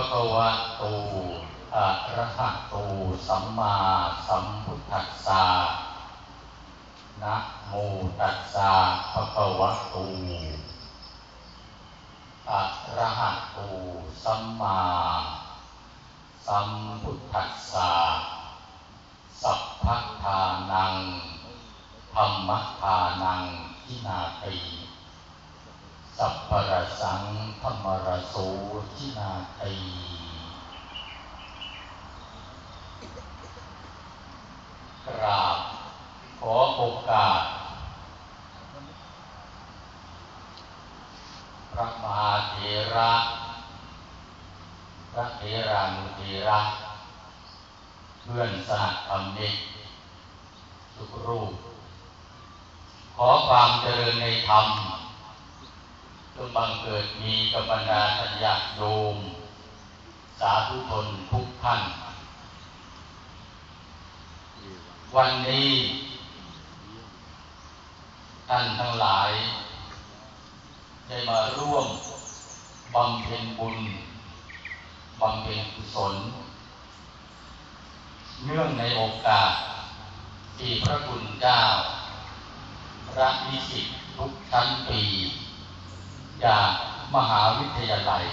ะคะวะโตอะระหะโต สัมมาสัมพุทธัสสะนะโมตัสสะภะคะวะโตอะระหะโต สัมมาสัมพุทธัสสะสัพพะทานังธรรมทานังทินาติ สัพพะระสังธรรมระโสทินาติกราบขอโอกาส พระมหาเถระพระเถรานุเถระเพื่อนสหธรรมิกทุกรูป ขอความเจริญในธรรม จงบังเกิดมีกับบรรดาทัญญาติโยม สาธุชนทุกท่าน วันนี้ ท่านทั้งหลาย ได้มาร่วมบำเพ็ญบุญบำเพ็ญกุศล เนื่องในโอกาส ที่พระคุณเจ้าพระนิสิตทุกชั้นปี จากมหาวิทยาลัย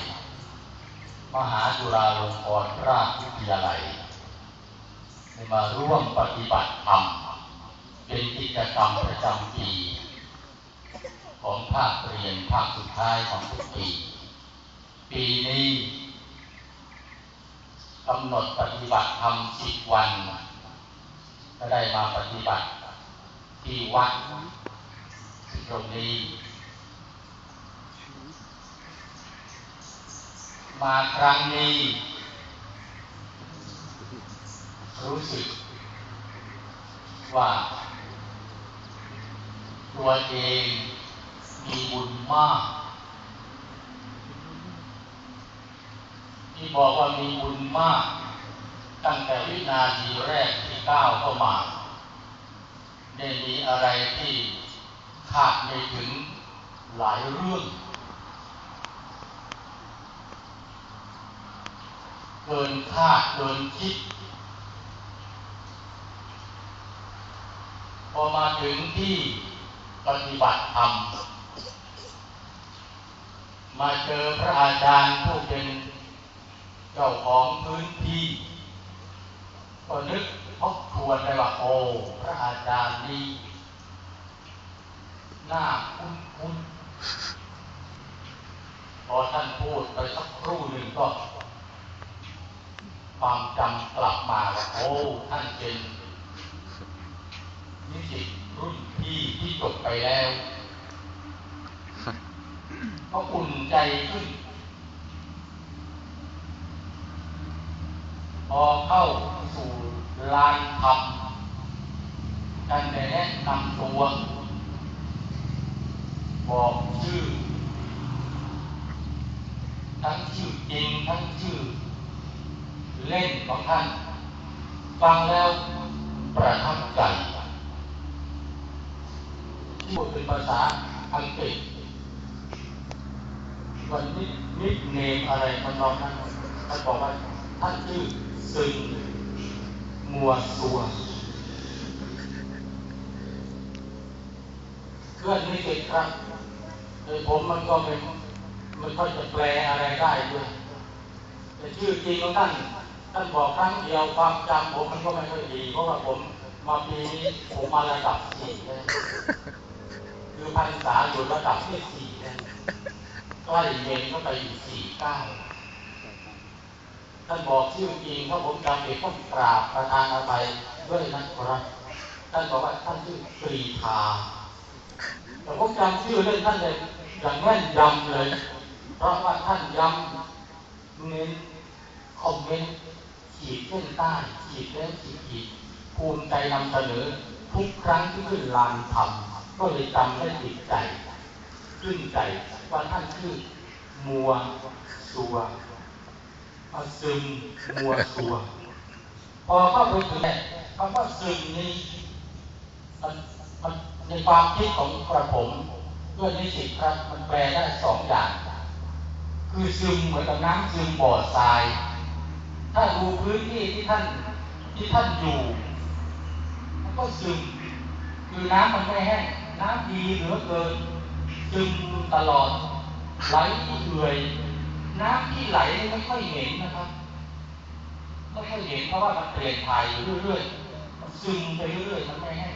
มหาจุฬาลงกรณราชวิทยาลัยได้มาร่วมปฏิบัติธรรมเป็นกิจกรรมประจำปีของภาคเรียนภาคสุดท้ายของทุกปี ปีนี้กำหนดปฏิบัติธรรมสิบวัน ก็ได้มาปฏิบัติที่วัดตรงนี้ มาครั้งนี้ รู้สึก ว่า ตัวเองมีบุญมาก ที่บอกว่ามีบุญมาก ตั้งแต่วินาทีแรกที่ก้าวเข้ามา ได้มีอะไรที่คาดไม่ถึงหลายเรื่อง เกินคาดเกินคิด พอมาถึงที่ปฏิบัติธรรม มาเจอพระอาจารย์ผู้เป็นเจ้าของพื้นที่ก็นึกทบทวนไปว่าโอ้พระอาจารย์นี้หน้าคุ้นคุ้นพอท่านพูดไปสักครู่หนึ่งก็ ความจำกลับมาว่าโอ้ท่านเป็นนิสิตรุ่นพี่ที่จบไปแล้วก็อุ่นใจขึ้น พอเข้าสู่ลานธรรมกันแนะนำตัว บอกชื่อ ทั้งชื่อจริงทั้งชื่อ เล่นของท่าน ฟังแล้วประทับใจพูดเป็นภาษาอังกฤษวันนี้นิกเนมอะไรมันนองนั้นท่านบอกว่าท่านชื่อซึงมัวซัวเพื่อนนิสิตครับโดยผมมันก็ไม่ไม่ค่อยจะแปลอะไรได้ด้วยแต่ชื่อจริงของท่าน ท่านบอกครั้งเดียวความจำผมมันก็ไม่ค่อยดีเพราะว่าผมมาปีนี้ผมมาระดับสี่เลยคือพรรษาอยู่ระดับที่สี่เลยใกล้เย็นก็ไปอยู่สี่เก้าท่านบอกชื่อจริงถ้าผมจำผิดก็กราบประธานอภัยด้วยนะครับท่านบอกว่าท่านชื่อปรีทาแต่ผมจำชื่อเล่นท่านเลยอย่างแม่นยำเลย เพราะว่าท่านย้ำเน้นคอมเมนต์ ขีดเส้นใต้ขีดแล้วขีดขีดภูมิใจนำเสนอทุกครั้งที่ขึ้นลานธรรมก็เลยจำได้ติดใจขึ้นใจว่าท่านชื่อมัวสัวมาซึมมัวสัว พอเข้าไปถึงเนี่ยคำว่าซึมนี้มันมันในความคิดของกระผมด้วยนิสิตครับมันแปลได้สองอย่างคคือซึมเหมือนกับน้ำซึมบ่อทราย ถ้าดูพื้นที่ที่ท่านที่ท่านอยู่มันก็ซึมคือน้ำมันไม่แห้งน้ำดีเหลือเกินซึมตลอดไหลเอื่อยน้ำที่ไหลไม่ค่อยเห็นนะครับไม่ค่อยเห็นเพราะว่ามันเปลี่ยนถ่ายอยู่เรื่อยๆมันซึมไปเรื่อยๆมันไม่แห้ง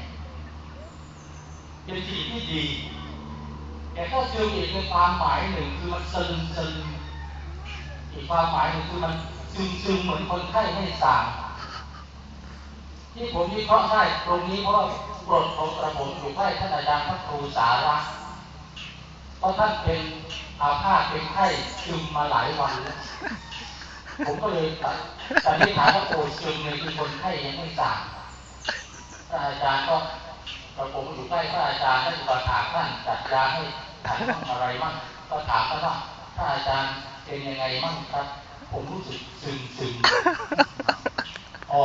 เป็นสิ่งที่ดีแต่ถ้าซึมอีกในความหมายหนึ่งคือมันซึมซึมอีกความหมายหนึ่งคือมัน ซึมซึมเหมือนคนไข้ไม่สั่งที่ผมวิเคราะห์ได้ตรงนี้เพราะกรดของกระผมอยู่ใกล้ท่านอาจารย์พระครูสาระเพราะท่านเป็นอาพาเป็นไข้ซึมมาหลายวันแล้วผมก็เลยตัดสันนิษฐานว่าโอ้ซึมเลยคือคนไข้ยังไม่สั่งท่านอาจารย์ก็กระผมอยู่ใกล้พระอาจารย์ท่านอุปถากท่านจัดยาให้ทานบ้างอะไรบ้างก็ถามท่านว่าท่านอาจารย์เป็นยังไงบ้างครับ ผมรู้สึกซึมซึมอ๋อ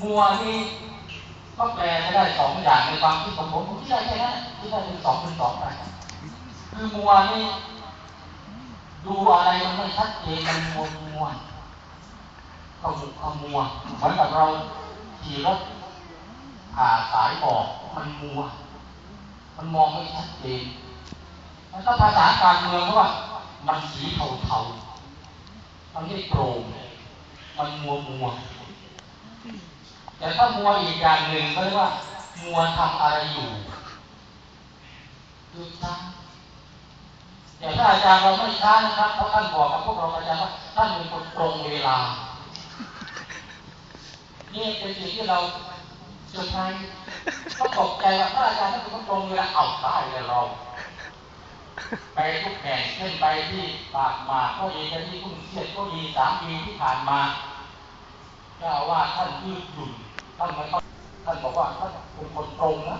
มัวนี่ก็แปลได้สองอย่างในความคิดของผมผมคิดได้แค่นั้นคิดได้เป็นสองเป็นสองไปคือมัวนี่ดูอะไรมันไม่ชัดเจนมันมัวมัวขมุกขมัวเหมือนกับเราขี่รถผ่าสายบอกมันมัว มันมองไม่ชัดเจนแล้วก็ภาษาการเมืองเพราะว่า มันสีเทาๆ มันไม่โปร่งมันมัวมัว แต่ถ้ามัวอีกอย่างหนึ่งก็เรียกว่า มัวทำอะไรอยู่คือช้าแต่ถ้าอาจารย์เราไม่ช้านะครับเพราะท่านบอกกับพวกเราอาจารย์ว่าท่านเป็นคนตรงเวลา นี่เป็นสิ่งที่เราเซอร์ไพรส์ก็ตกใจว่าพระอาจารย์ท่านเป็นคนตรงเวลาเอาได้เลยเรา ไปทุกแห่งเช่นไปที่ปากหมากก็ดีไปที่ทุ่งเสียดก็ดีสามปีที่ผ่านมาเจ้าว่าท่านยืดหยุ่นท่านไม่ค่อยท่านบอกว่าท่านเป็นคนตรงนะ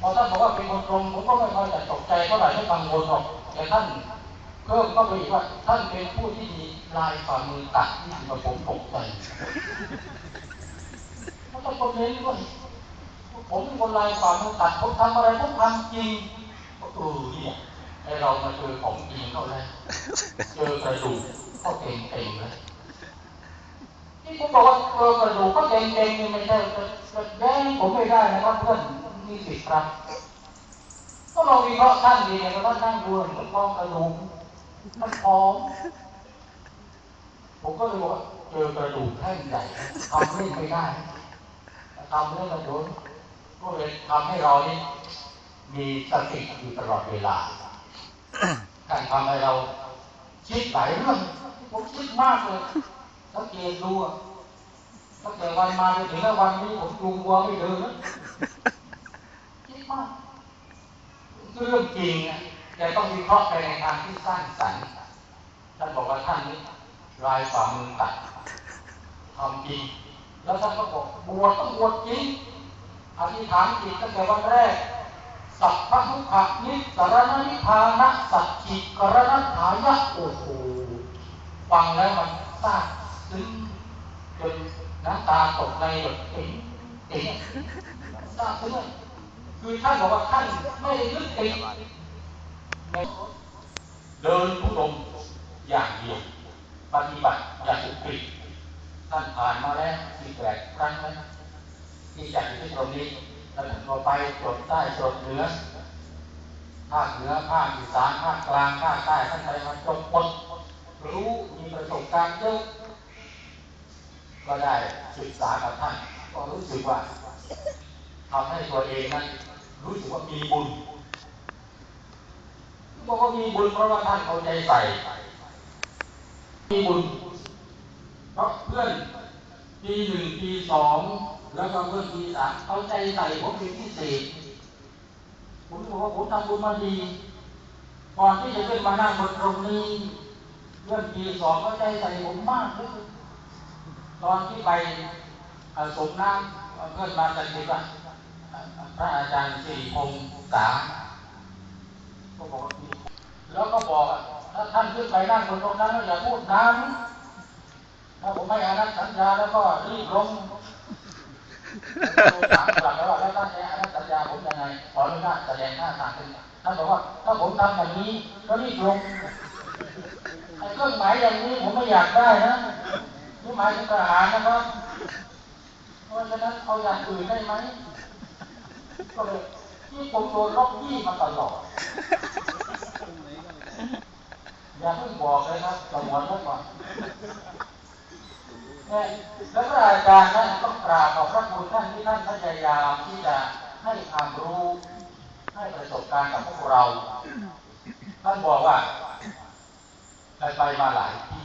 พอท่านบอกว่าเป็นคนตรงผมก็ไม่ค่อยจะตกใจเท่าไหร่ไม่กังวลหรอกแต่ท่านเพิ่มก็ไปอีกว่าท่านเป็นผู้ที่มีลายฝ่ามือตัดที่กับผมตกใจเขาต้องคอมเมนต์ด้วยผมเป็นคนลายฝ่ามือตัดผมทำอะไรผมทำจริงเออเนี่ย ไอเรามาเจอของจริงเขาแล้วเจอกระดูกก็เต็มเต็มๆเลยที่ผมบอกว่าเจอกระดูกก็เต็มเต็มๆนี่ไม่ใช่จะจะแย้งผมไม่ได้นะครับเพื่อนมีสิทธิ์ครับก็ลองวิเคราะห์ท่านดีเนี่ยก็ท่านนั่งดูเหมือนกองกระดูกมันพร้อมผมก็เลยบอกว่าเจอกระดูกแท่งใหญ่ทำเล่นไม่ได้ทำเล่นกระโดดก็เลยทำให้เรานี่มีสติอยู่ตลอดเวลา การทำให้เราคิดหลายเรื่องผมคิดมากเลยสังเกตดูตั้งแต่วันมาจนถึงวันนี้ผมดูวัวไม่เดินคิดมากเรื่องจริงอะแต่ต้องวิเคราะห์ไปในทางที่สร้างสรรค์ท่านบอกว่าท่านนี้ลายฝ่ามือตัดทำจริง แล้วท่านก็บอกบวชต้องบวชจริงอธิษฐานจิตตั้งแต่วันแรก สัพพะทุกขะนิสรณนิพพานะสัจจิกรณถายะโอ้โหฟังแล้วมันซาบซึ้งจนน้ำตาตกในแบบเอ๋งเอ๋งซาบซึ้งคือท่านบอกว่าท่านไม่ได้ยึดติดเดินทุดงอย่างเดียวปฏิบัติอย่างอุกฤษท่านผ่านมาแล้วมีแปดครั้งแล้วที่จัดอยู่ที่ตรงนี้ แล้วไปจดใต้จดเหนือภาคเหนือภาคอีสานภาคกลางภาคใต้ท่านไปมาจบหมดรู้มีประสบการณ์เยอะก็ได้ศึกษากับท่าน ก็รู้สึกว่าทำให้ตัวเองนั้นรู้สึกว่ามีบุญบอกว่ามีบุญเพราะว่าท่านเอาใจใส่ มีบุญเพราะเพื่อนปีหนึ่งปีสอง แล้วก็เพื่อนปีสามเอาใจใส่ผมเป็นพิเศษผมบอกว่าผมทำบุญมาดีก่อนที่จะขึ้นมานั่งบนตรงนี้เรื่องปีสองก็ใจใส่ผมมากเลยตอนที่ไปสมน้ำเพื่อนมาจากที่ว่าพระอาจารย์สิริพงศ์สาก็บอกแล้วก็บอกถ้าท่านขึ้นไปนั่งบนตรงนั้นแล้วอย่าพูดน้ำถ้าผมไม่อานัดสัญญาแล้วก็รีบลง ถามกลับแล้วว่าแล้วท่านเนี่ยอนสัญญาผมยังไงขออนุญาตแสดงท่าทางขึ้นท่านบอกว่าถ้าผมทำอย่างนี้ก็รีบลงไอ้เครื่องหมายอย่างนี้ผมไม่อยากได้นะนี่หมายถึงทหารนะครับเพราะฉะนั้นเอาอย่างอื่นได้ไหมก็เลยที่ผมโดนล็อกยี่มาตลอดอย่าเพิ่งบอกเลยครับสมวนไว้ก่อนเนี่ยแล้วก็อาจารย์นั้นต้อง กราบขอบพระคุณท่านที่ท่านพยายามที่จะให้ความรู้ให้ประสบการณ์กับพวกเรา ท่านบอกว่าไปไปมาหลายที่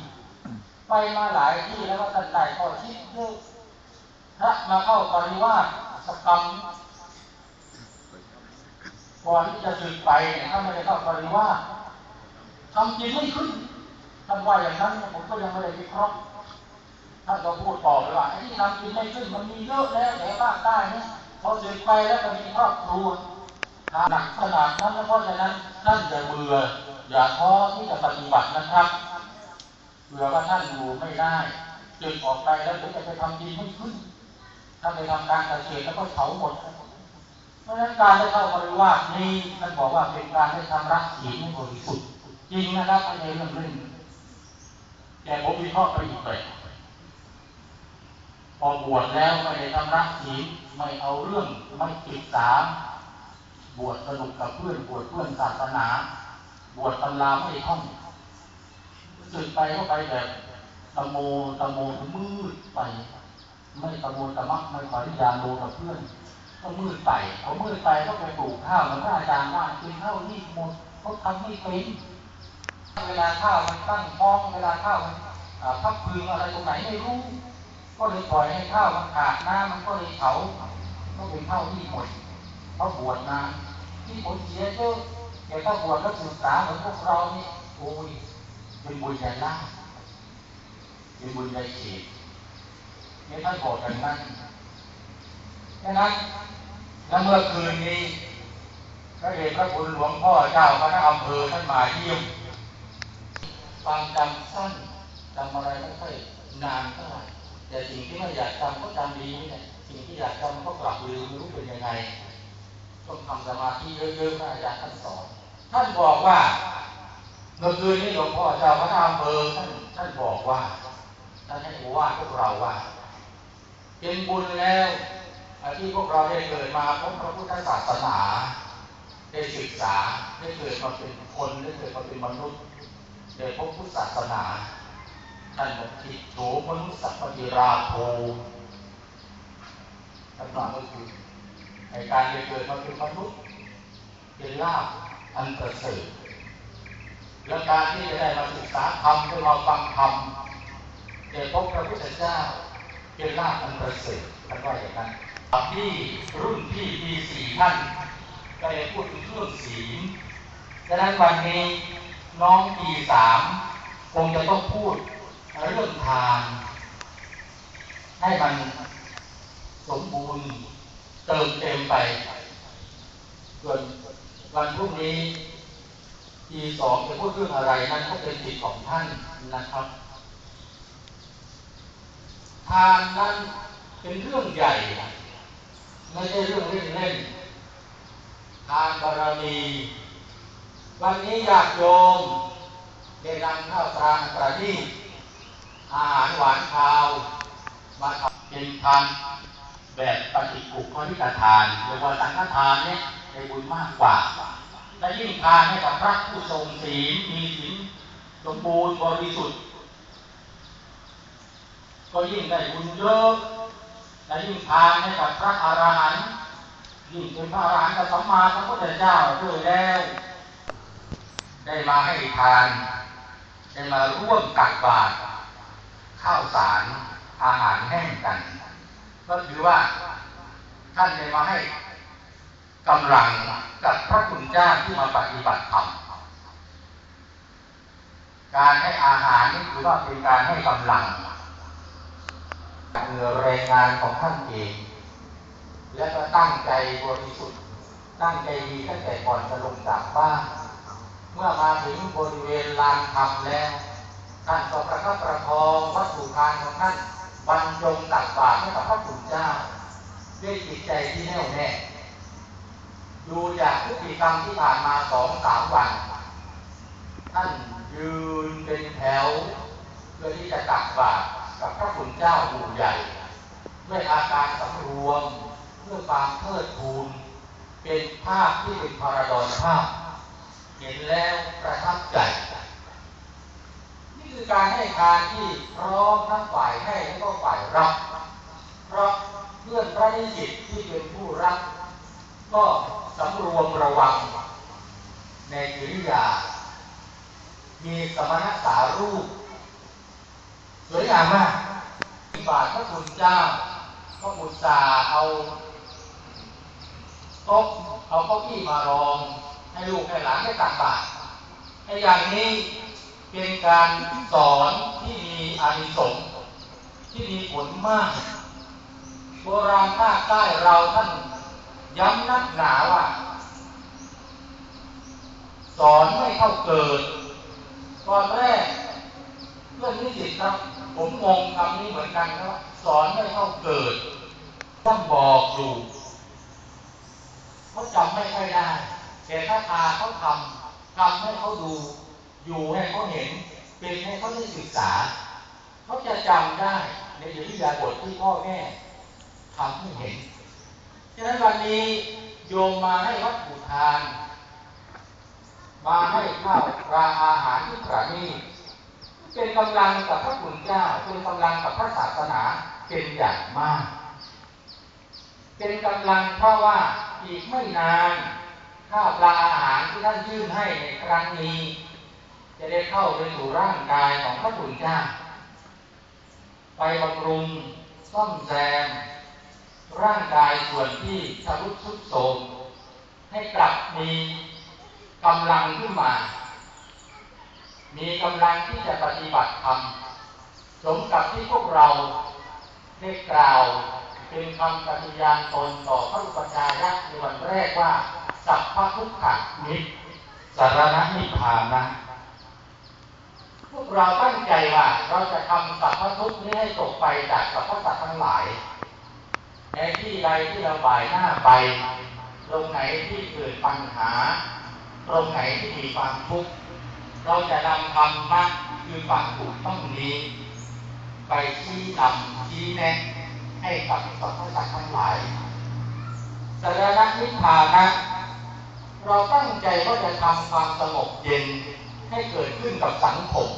ไปมาหลายที่แล้วก็ท่านได้ข้อคิดเยอะพระมาเข้าปริวาสกรรมก่อนที่จะสึกไปเนี่ยถ้าไม่ได้เข้าปริวาสทำจริงไม่ขึ้นท่ว่าอย่างนั้นผมก็ยังไม่ได้วิเคราะห์ ท่านก็พูดต่อไปว่าไอ้ที่ทำจริงไม่ขึ้นมันมีเยอะแล้วแต่ภาคใต้เนี่ยพอเสึกไปแล้วก็มีครอบครัวหนักขนาดนั้นแล้วเพราะฉะนั้นท่านอย่าเบื่ออย่าท้อที่จะปฏิบัตินะครับเผื่อว่าท่านอยู่ไม่ได้จึงออกไปแล้วเดี๋ยวจะไปทำดีไม่ขึ้นถ้าไปทำการเกษตรแล้วก็เผาหมดเพราะฉะนั้นการได้เข้าบริวารนี้ท่านบอกว่าเป็นการได้ทำรักศีลให้บริสุทธิ์จริงนะครับไม่ใช่เรื่องเล่นแต่ผมวิเคราะห์ไปอีกแบบ พอบวชแล้วไม่ได้ทำรักศีลไม่เอาเรื่องไม่ศึกษา บวชสนุกกับเพื่อนบวชเพื่อนศาสนา บวชตำราไม่ท่องสึกไปก็ไปแบบตะโมตะโมมืดไป ไม่ตะโมตะมักไม่ขอริยาโลกับเพื่อน ก็มืดไปเขามืดไปก็ไปปลูกข้าวมือนพระอาจารย์ว่ากินข้าวนี่หมดเขาทำไม่เป็นเวลาข้าวมันตั้งท้อง เวลาข้าวมันพับพึงอะไรตรงไหนไม่รู้ ก็เลยปล่อยให้ข้าวมันขาดน้ำมันก็เลยเผาก็เป็นข้าวที่หมดเพราะบวชมาที่ผลเสียเยอะแต่ถ้าบวชแล้วศึกษาเหมือนพวกเรานี่โอ้ยเป็นบุญใหญ่ล่าเป็นบุญใหญ่เขตนี่ท่านบอกอย่างนั้นดังนั้นแล้วเมื่อคืนนี้พระเดชพระคุณหลวงพ่อเจ้าคณะอำเภอท่านมาเยี่ยมความจำสั้นจำอะไรไม่ค่อยนานเท่าไหร่ แต่สิ่งที่ไม่อยากจำก็จำดีนี่แหละสิ่งที่อยากจำมันก็กลับลืมไม่รู้เป็นยังไงต้องทำสมาธิเยอะๆพระอาจารย์ท่านสอนท่านบอกว่าเมื่อคืนนี้หลวงพ่อเจ้าพระนามอำเภอท่านท่านบอกว่าท่านให้โอวาทพวกเราว่า เป็นบุญแล้วที่พวกเราได้เกิดมาพบพระพุทธศาสนาได้ศึกษาได้เกิดมาเป็นคนได้เกิดมาเป็นมนุษย์ได้พบพุทธศาสนา ท่านบอกทิโฉมนุษย์สัพพิราโภท่านว่าก็คือในการเกิดมาเป็นมนุษย์เป็นลาภอันประเสริฐและการที่จะได้มาศึกษาธรรมได้มาฟังธรรมได้พบพระพุทธเจ้าเป็นลาภอันประเสริฐท่านว่าอย่างนั้นที่รุ่นพี่ปีสี่ท่านก็ได้พูดถึงเรื่องศีลดังนั้นวันนี้น้องปีสามคงจะต้องพูด เรื่องทานให้มันสมบูรณ์เติมเต็มไปส่วนวันพรุ่งนี้ทีสองจะพูดเรื่องอะไรนั้นก็เป็นสิทธิ์ของท่านนะครับ ทานนั้นเป็นเรื่องใหญ่ ไม่ใช่เรื่องเล่นเล่นทานบารมีวันนี้อยากโยมได้นำข้าวตรางประณีต อาหารหวานคาวมาทำเป็นทานแบบปฏิกุกขวิกทานเรียกว่าสังฆทานเนี่ยได้บุญมากกว่าและยิ่งทานให้กับพระผู้ทรงศีลมีศีลสมบูรณ์บริสุทธิ์ ก็ยิ่งได้บุญเยอะและยิ่งทานให้กับพระอรหันต์ยิ่งเป็นพระอรหันต์กับสัมมาสัมพุทธเจ้าด้วยแล้ว ได้มาให้ทาน ได้มาร่วมตักบาตร ข้าวสารอาหารแห้งกัน ก็ถือว่าท่านได้มาให้กำลังกับพระคุณเจ้าที่มาปฏิบัติธรรมการให้อาหารนี่ถือว่าเป็นการให้กำลังเหนือแรงงานของท่านเอง และก็ตั้งใจบริสุทธิ์ตั้งใจดีตั้งแต่ก่อนจะลงจากบ้านเมื่อมาถึงบริเวณลานธรรมแล้ว ท่านก็ประคับประคองวัตถุทานของท่านบรรจงตักบาตรให้กับพระคุณเจ้า ด้วยจิตใจที่แน่วแน่ ดูจากพฤติกรรมที่ผ่านมาสองสามวัน ท่านยืนเป็นแถวเพื่อที่จะตักบาตรกับพระคุณเจ้าบูใหญ่ ด้วยอาการสำรวมด้วยความเทิดทูนเป็นภาพที่เป็นพาราดอนภาพ เห็นแล้วประทับใจ คือการให้ทานที่พร้อมทั้งฝ่ายให้และก็ฝ่ายรับ เพราะเพื่อนพระนิสิตที่เป็นผู้รับ ก็สำรวมระวัง ในกิริยา มีสมณสารูปสวยงามมากบาทพระคุณเจ้าก็อุตส่าห์เอาโต๊ะเอาเก้าอี้มารอง ให้ลูกให้หลานได้ตักบาตรไอ้อย่างนี้ เป็นการสอนที่มีอานิสงส์ที่มีผลมาก โบราณภาคใต้เราท่านย้ำนักหนาว่า สอนไม่เท่าเกิด ตอนแรกเพื่อนนิสิตครับ ผมงงคำนี้เหมือนกันครับสอนไม่เท่าเกิด ต้องบอกอยู่เขาจำไม่ค่อยได้แต่ถ้าตาเขาทำทำให้เขาดู อยู่ให้เขาเห็น เป็นให้เขาได้ศึกษา เขาจะจำได้ในอิริยาบถที่พ่อแม่ทำให้เห็น ฉะนั้นวันนี้โยมมาให้วัดบูทาน มาให้ข้าวปลาอาหารที่ประณีตเป็นกำลังกับพระคุณเจ้า เป็นกำลังกับพระศาสนาเป็นอย่างมาก เป็นกำลังเพราะว่าอีกไม่นานข้าวปลาอาหารที่ท่านยื่นให้ในครั้งนี้ จะได้เข้าไปสู่ร่างกายของพระคุณเจ้า ไปบำรุงซ่อมแซม ร่างกายส่วนที่ชำรุดทรุดโทรมให้กลับมีกำลังขึ้นมา มีกำลังที่จะปฏิบัติธรรมสมกับที่พวกเราได้กล่าวเป็นคำปฏิญาณตนต่อพระอุปชายะในวันแรกว่า สัพพะทุกขะนิสสารณนิพพานะ พวกเราตั้งใจว่าเราจะทำสัพพะทุกนี้ให้ตกไปจากสัพพะสัตว์ทั้งหลาย ในที่ใดที่เราบ่ายหน้าไป ตรงไหนที่เกิดปัญหา ตรงไหนที่มีความทุกข์ เราจะนำธรรมะคือความถูกต้องนี้ ไปชี้นำชี้แนะให้กับสัตว์สัตว์ทั้งหลายสารณนิพพานะ เราตั้งใจว่าจะทำความสงบเย็นให้เกิดขึ้นกับสังคม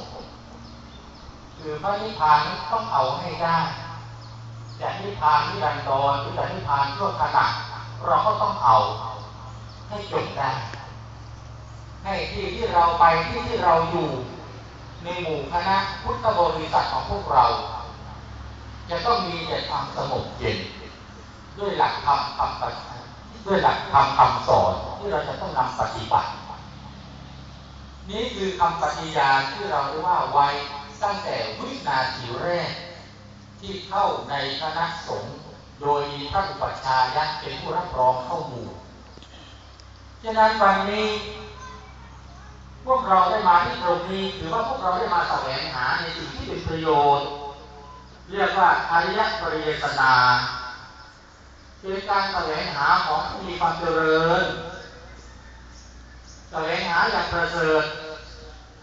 คือพระนิพพานต้องเอาให้ได้จะนิพพานที่รันดรหรือจะนิพพานชั่วขณะเราก็ต้องเอาให้จบได้ ให้ที่ที่เราไปที่ที่เราอยู่ในหมู่คณะพุทธบริษัทของพวกเรา จะต้องมีแต่ความสงบเย็น ด้วยหลักธรรมคำปฏิด้วยหลักธรรมคำสอนที่เราจะต้องนำปฏิบัติ นี้คือคำปฏิญาณที่เราเรียกว่าไว้ ตั้งแต่วินาทีแรก ที่เข้าในคณะสงฆ์โดยมีพระอุปัชฌายะเป็นผู้รับรองเข้าหมู่ฉะนั้นวันนี้ พวกเราได้มาที่ตรงนี้ถือว่าพวกเราได้มาแสวงหาในสิ่งที่เป็นประโยชน์ เรียกว่าอริยปริยสนาเป็นการแสวงหาของที่มีความเจริญแสวงหาอย่างประเสริฐ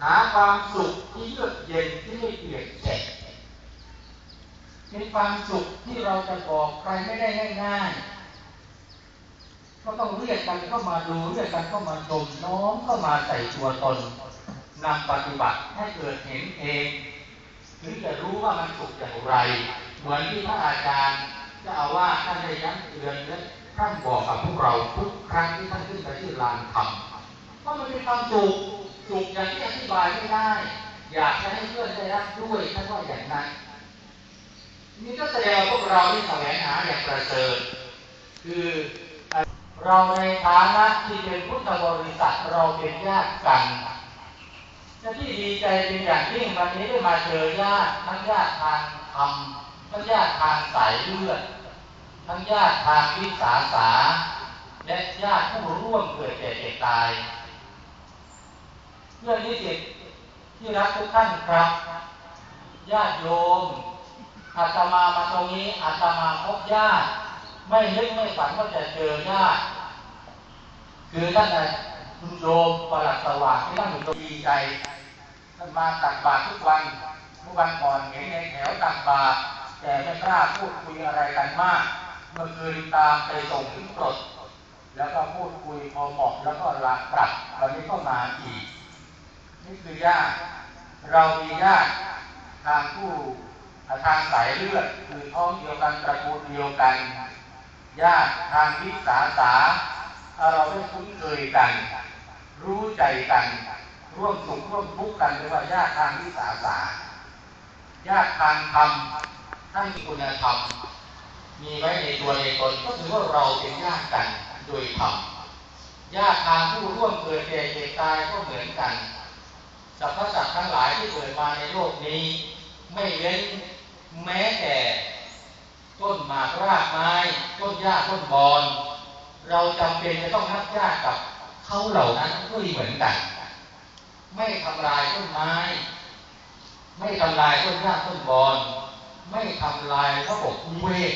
หาความสุขที่เยือกเย็นที่ไม่เกลียดแฉะเป็นความสุขที่เราจะบอกใครไม่ได้ง่ายๆก็ต้องเรียกกันเข้ามาดูเรียกกันเข้ามาชมน้อมเข้ามาใส่ตัวตนนำปฏิบัติให้เกิดเห็นเองถึงจะรู้ว่ามันสุขอย่างไร เหมือนที่พระอาจารย์จะเอาว่าท่านได้ย้ำเตือนและท่านบอกกับพวกเราทุกครั้งที่ท่านขึ้นไปที่ลานธรรมว่ามันเป็นความสุขุขอย่างที่อธิบายไม่ได้ อยากจะให้เพื่อนได้รับด้วยท่านว่าอย่างนั้นนี่ก็แสดงว่าพวกเราที่แสวงหาอย่างประเสริฐคือเราในฐานะที่เป็นพุทธบริษัทเราเป็นญาติกันและที่ดีใจเป็นอย่างยิ่งวันนี้ได้มาเจอญาติทั้งญาติทางธรรมทั้งญาติทางสายเลือดทั้งญาติทางวิสาสาและญาติผู้ร่วมเกิดแก่เจ็บตาย เพื่อนิสิตที่รักทุกท่านครับญาติโยมอาตมามาตรงนี้อาตมาพบญาติ ไม่นึกไม่ฝันว่าจะเจอญาติ คือท่านน่ะคุณโยมประหลัดสว่างที่ท่านอยู่ตรงดีใจท่านมาตักบาตรทุกวันเมื่อวันก่อนเห็นในแถวตักบาตรแต่ไม่กล้าพูดคุยอะไรกันมาก เมื่อคืนตามไปส่งถึงกรดแล้วก็พูดคุยพอเหมาะแล้วก็ลาปรับวันนี้ก็มาอีก นี่คือญาติเรามีญาติทางผู้ทางสายเลือดคือท้องเดียวกันตระกูลเดียวกัน ญาติทางวิสาสาเราได้คุ้นเคยกัน รู้ใจกัน ร่วมสุขร่วมทุกข์กันเรียกว่าญาติทางวิสาสาญาติทางธรรมท่านมีคุณธรรมมีไว้ในตัวในตนก็ถือว่าเราเป็นญาติกันโดยธรรมญาติทางผู้ร่วมเกิดแก่เจ็บตายก็เหมือนกัน สรรพสัตว์ทั้งหลายที่เกิดมาในโลกนี้ ไม่เว้นแม้แต่ต้นหมากรากไม้ ต้นหญ้าต้นบอน เราจำเป็นจะต้องนับญาติกับเขาเหล่านั้นด้วยเหมือนกัน ไม่ทำลายต้นไม้ ไม่ทำลายต้นหญ้าต้นบอน ไม่ทำลายระบบนิเวศ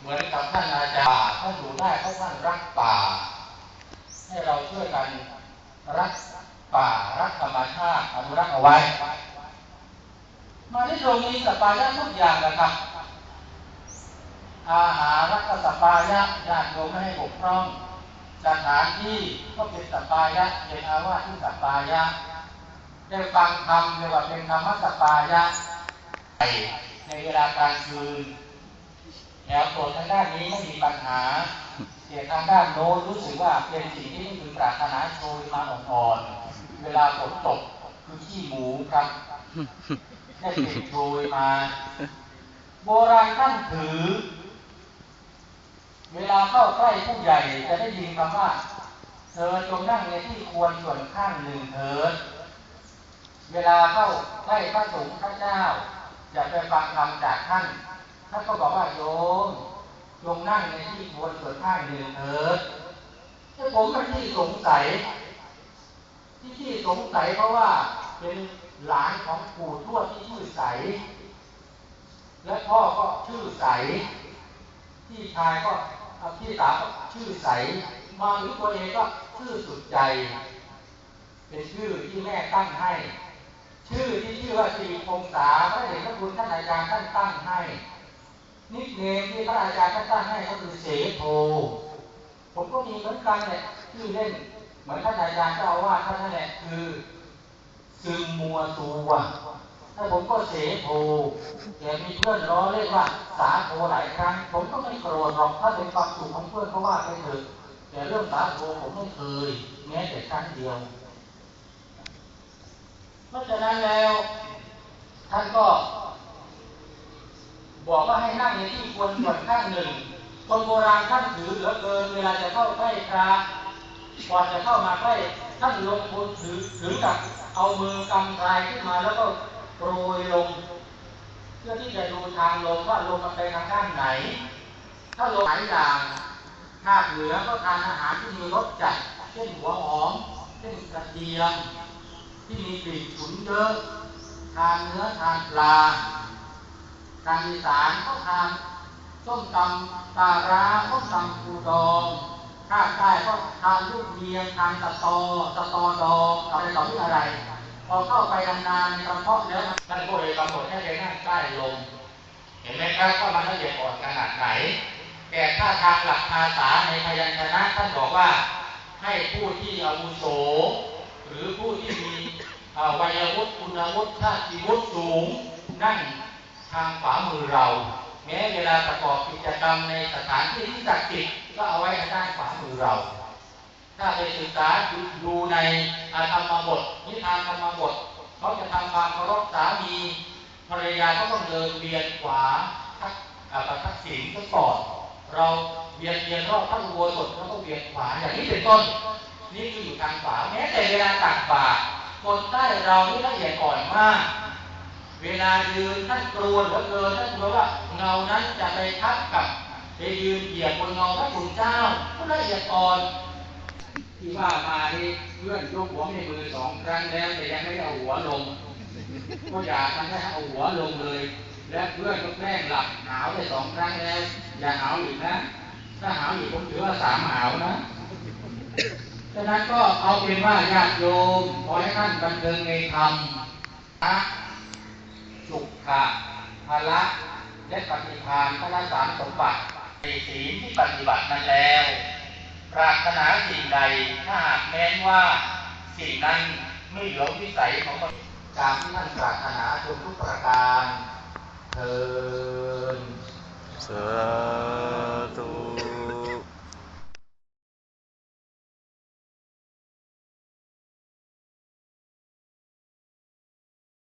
เหมือนกับท่านอาจารย์ท่านอยู่ได้เพราะท่านรักป่า ให้เราช่วยกันรัก ป่ารักธรรมชาติอนุรักษ์เอาไว้ มาที่ตรงนี้สปายะทุกอย่างนะครับ อาหารรักสปายะญาติโยมไม่ให้บกพร่องสถานที่ก็เป็นสปายะเป็นอาวาสที่สปายะได้ฟังธรรมเรียกว่าเป็นธรรมสปายะในเวลากลางคืนแถวโซนทางด้านนี้ไม่มีปัญหาแต่ทางด้านโน้นรู้สึกว่าเป็นสิ่งที่ไม่พึงปรารถนาโชยมาอ่อนๆ เวลาฝนตกคือขี้หมูครับได้ติดโชยมา โบราณท่านถือ เวลาเข้าใกล้ผู้ใหญ่จะได้ยินคำว่า เธอจงนั่งในที่ควรส่วนข้างหนึ่งเถิดเวลาเข้าใกล้พระสงฆ์พระเจ้าจะไปฟังคำจากท่านท่านก็บอกว่าโยมจงนั่งในที่ควรส่วนข้างหนึ่งเถิดที่ผมเป็นที่สงสัย ที่ที่สงสัยเพราะว่าเป็นหลานของปู่ทวดที่ชื่อใส และพ่อก็ชื่อใส พี่ชายก็พี่สาวก็ชื่อใส มาถึงตัวเองก็ชื่อสุดใจ เป็นชื่อที่แม่ตั้งให้ ชื่อที่ชื่อว่าสิริพงษาพระเดชพระคุณท่านอาจารย์ท่านตั้งให้นิกเนมที่พระอาจารย์ท่านตั้งให้ก็คือเสโทผมก็มีเหมือนกันแหละชื่อเล่น เหมือนท่านอาจารย์เจ้าอาวาท่านนั่นแหละคือซึมมัวตัวถ้าผมก็เสโทแต่มีเพื่อนล้อเรียกว่าสาโทหลายครั้ง ผมก็ไม่โกรธหรอกถ้าเป็นความสุขของเพื่อนเขาว่าไปเถอะแต่เรื่องสาโทผมไม่เคยแม้แต่ครั้งเดียว เพราะฉะนั้นแล้ว ท่านก็บอกว่าให้นั่งในที่ควรส่วนข้างหนึ่ง คนโบราณท่านถือเหลือเกิน เวลาจะเข้าใกล้พระ ก่อนจะเข้ามาใกล้ท่านลงบนถือถือกับเอามือกำกายขึ้นมาแล้วก็โปรยลง เพื่อที่จะดูทางลมว่าลมมันไปทางด้านไหน ถ้าลมหลายอย่างภาคเหนือก็ทานอาหารที่มีรสจัดเช่นหัวหอมเช่นกระเทียมที่มีกลิ่นฉุนเยอะทานเนื้อทานปลาทางอีสานก็ทานส้มตำปลาร้าส้มตำปูดอง ภาคใต้ก็ทานลูกเนียงทานสตอสตอดองอะไรต่อที่อะไร พอเข้าไปนานๆในกระเพาะแล้วท่านก็เลยกำหนดให้ไปนั่งใกล้ลม เห็นไหมครับว่ามันละเอียดอ่อนขนาดไหน แต่ถ้าทางหลักภาษาในพยัญชนะท่านบอกว่าให้ผู้ที่อาวุโส หรือผู้ที่มีวัยวุฒิคุณวุฒิชาติวุฒิสูง นั่งทางขวามือเรา แม้เวลาประกอบกิจกรรมในสถานที่ที่ศักดิ์สิทธิ์ ก็เอาไว้ทางด้านขวามือเรา ถ้าไปศึกษาดูในอาธรรมบท นิทานธรรมบทเขาจะทำความเคารพสามีภรรยาก็ต้องเดินเวียนขวาทักประทักษิณก็ก่อน เราเวียนเวียนรอบพระอุโบสถแล้วก็เวียนขวาอย่างนี้เป็นต้น นี่คืออยู่ทางขวาแม้แต่เวลาตักบาตรคนใต้เรานี่ละเอียดอ่อนมาก เวลายืนท่านกลัวเหลือเกินท่านกลัวว่าเงานั้นจะไปทับกับ ไปยืนเหยียบบนเงาพระคุณเจ้าก็ละเอียดอ่อนที่ว่ามาที่เพื่อนยกหัวในมือสองครั้งแล้วแต่ยังไม่เอาหัวลงก็อยากทำให้เอาหัวลงเลย และเพื่อนก็แกล้งหลับหาวไปสองครั้งแล้ว อย่าหาวอีกนะถ้าหาวอีกผมถือว่าสามหาวนะฉะนั้นก็เอาเป็นว่าญาติโยมขอให้ท่านบันเทิงในธรรมนะสุขะภละและปฏิภาณพระสารสมบัติ ศีลที่ปฏิบัตินั้นแล้ว ปรารถนาสิ่งใดถ้าหากแม้นว่าสิ่งนั้นไม่เหลือวิสัยของมันตามที่ท่านปรารถนาจงทุกประการเทินสาธุ